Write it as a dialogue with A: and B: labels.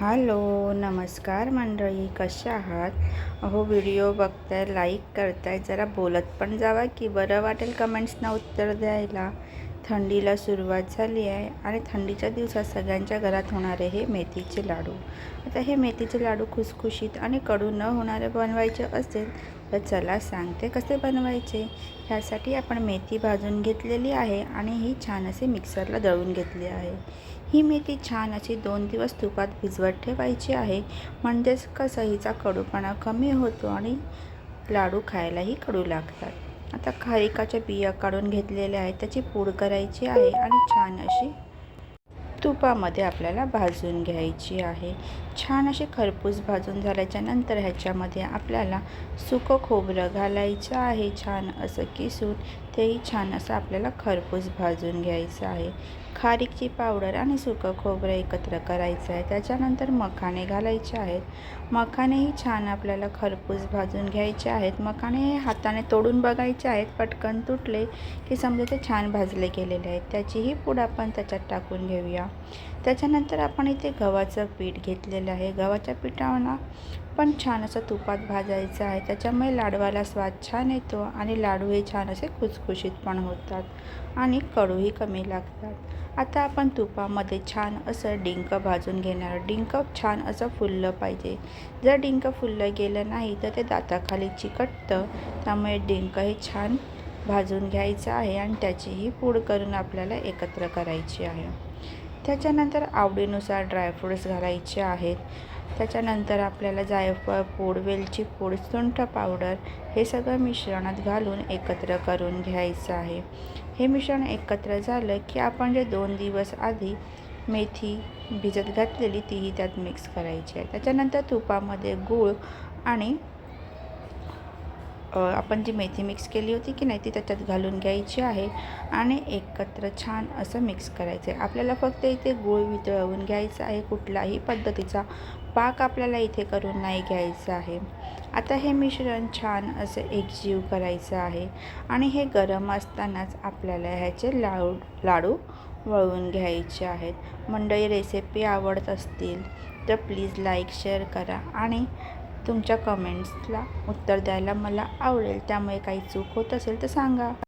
A: Hello नमस्कार मंडळी कशा आहात? अहो व्हिडिओ बघताय लाईक करताय जरा बोलत पण जावा की बरं वाटेल कमेंट्सना उत्तर द्यायला. थंडीला सुरुवात झाली आहे आणि थंडीच्या दिवसात सगळ्यांच्या घरात होणारे हे मेथीचे लाडू. आता हे मेथीचे लाडू खुसखुशीत आणि कडू न होणारे बनवायचे असेल तर चला सांगते कसे बनवायचे. ह्यासाठी आपण मेथी भाजून घेतलेली आहे आणि ही छान असे मिक्सरला दळून घेतली आहे. ही मेथी छान अशी दोन दिवस तुपात भिजवत ठेवायची आहे. म्हणजेच कसं हिचा कडूपणा कमी होतो आणि लाडू खायलाही कडू लागतात. आता खारिकाच्या बिया काढून घेतलेल्या आहेत. त्याची पूड करायची आहे आणि छान अशी तुपामध्ये आपल्याला भाजून घ्यायची आहे. छान असे खरपूस भाजून झाल्याच्यानंतर ह्याच्यामध्ये आपल्याला सुकं खोबरं घालायचं आहे. छान असं किसून तेही छान असं आपल्याला खरपूस भाजून घ्यायचं आहे. खारीकची पावडर आणि सुकं खोबरं एकत्र करायचं आहे. त्याच्यानंतर मखाणे घालायचे आहेत. मखानेही छान आपल्याला खरपूस भाजून घ्यायचे आहेत. मखाणे हे हाताने तोडून बघायचे आहेत. पटकन तुटले की समजा ते छान भाजले गेलेले आहेत. त्याचीही पूड आपण त्याच्यात टाकून घेऊया. त्याच्यानंतर आपण इथे गव्हाचं पीठ घेतलेलं आहे. गव्हाच्या पिठाला पण छान असं तुपात भाजायचं आहे. त्याच्यामुळे लाडवाला स्वाद छान येतो आणि लाडू हे छान असे खुसखुशीत पण होतात आणि कडूही कमी लागतात. आता आपण तुपामध्ये छान असं डिंक भाजून घेणार. डिंक छान असं फुललं पाहिजे. जर डिंक फुललं गेलं नाही तर ते दाताखाली चिकटतं. त्यामुळे डिंक हे छान भाजून घ्यायचं आहे आणि त्याचीही पूड करून आपल्याला एकत्र करायची आहे. त्याच्यानंतर आवडीनुसार ड्रायफ्रूट्स घालायचे आहेत. त्याच्यानंतर आपल्याला जायफळ पूड वेलची पूड सुंठ पावडर हे सगळं मिश्रणात घालून एकत्र करून घ्यायचं आहे. हे मिश्रण एकत्र झालं की आपण जे दोन दिवस आधी मेथी भिजत घातलेली तीही त्यात मिक्स करायची आहे. त्याच्यानंतर तुपामध्ये गूळ आणि आपण जी मेथी मिक्स केली होती की नाही ती त्याच्यात घालून घ्यायची आहे आणि एकत्र छान असं मिक्स करायचं आहे आपल्याला फक्त इथे गूळ वितळवून घ्यायचं आहे. कुठलाही पद्धतीचा पाक आपल्याला इथे करून नाही घ्यायचं आहे. आता हे मिश्रण छान असं एकजीव करायचं आहे आणि हे गरम असतानाच आपल्याला ह्याचे लाडू लाडू वळवून घ्यायचे आहेत. मंडळी रेसिपी आवडत असतील तर प्लीज लाईक शेअर करा आणि तुमच्या कमेंट्सला उत्तर द्यायला मला आवडेल. त्यामुळे काही चूक होत असेल तर सांगा.